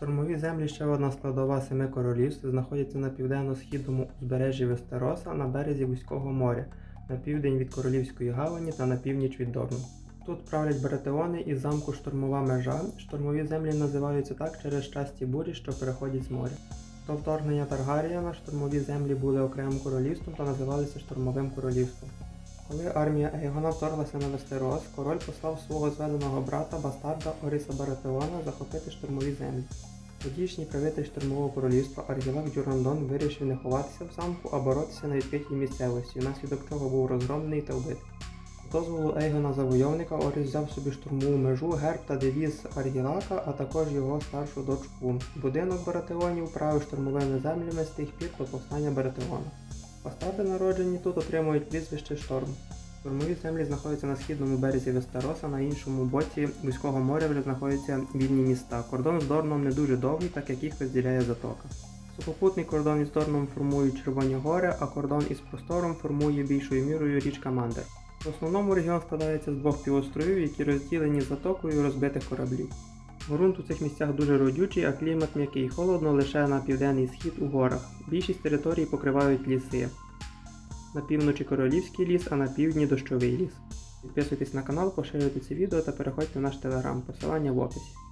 Штормові землі ще одна складова семи королівств знаходяться на південно-східному узбережжі Вестероса на березі Вузького моря, на південь від Королівської гавані та на північ від Дорну. Тут правлять баратеони із замку Штормова межа. Штормові землі називаються так через часті бурі, що переходять з моря. До вторгнення Таргаріяна штормові землі були окремим королівством та називалися Штормовим королівством. Коли армія Ейгона вторглася на Вестерос, король послав свого зведеного брата бастарда Оріса Баратеона захопити штурмові землі. Тодішній правитель штурмового королівства Аргілак Дюрандон вирішив не ховатися в замку, а боротися на відкритій місцевості, внаслідок чого був розгромлений та вбитий. З дозволу Ейгона Завойовника Оріс взяв собі штурмову межу, герб та девіз Аргілака, а також його старшу дочку. Будинок Баратеонів правив штурмовими землями з тих пір до повстання Баратеона. Бастарди, народжені тут, отримують прізвище Шторм. Штурмові землі знаходяться на східному березі Вестероса, на іншому боці Вузького моря вже знаходяться вільні міста. Кордон з Дорном не дуже довгий, так як їх розділяє затока. Сухопутний кордон із Дорном формують Червоні гори, а кордон із простором формує більшою мірою річка Мандер. В основному регіон складається з двох півостровів, які розділені затокою розбитих кораблів. Грунт у цих місцях дуже родючий, а клімат м'який, холодно лише на південний схід у горах. Більшість територій покривають ліси. На півночі королівський ліс, а на півдні дощовий ліс. Підписуйтесь на канал, поширюйте це відео та переходьте в наш телеграм, посилання в описі.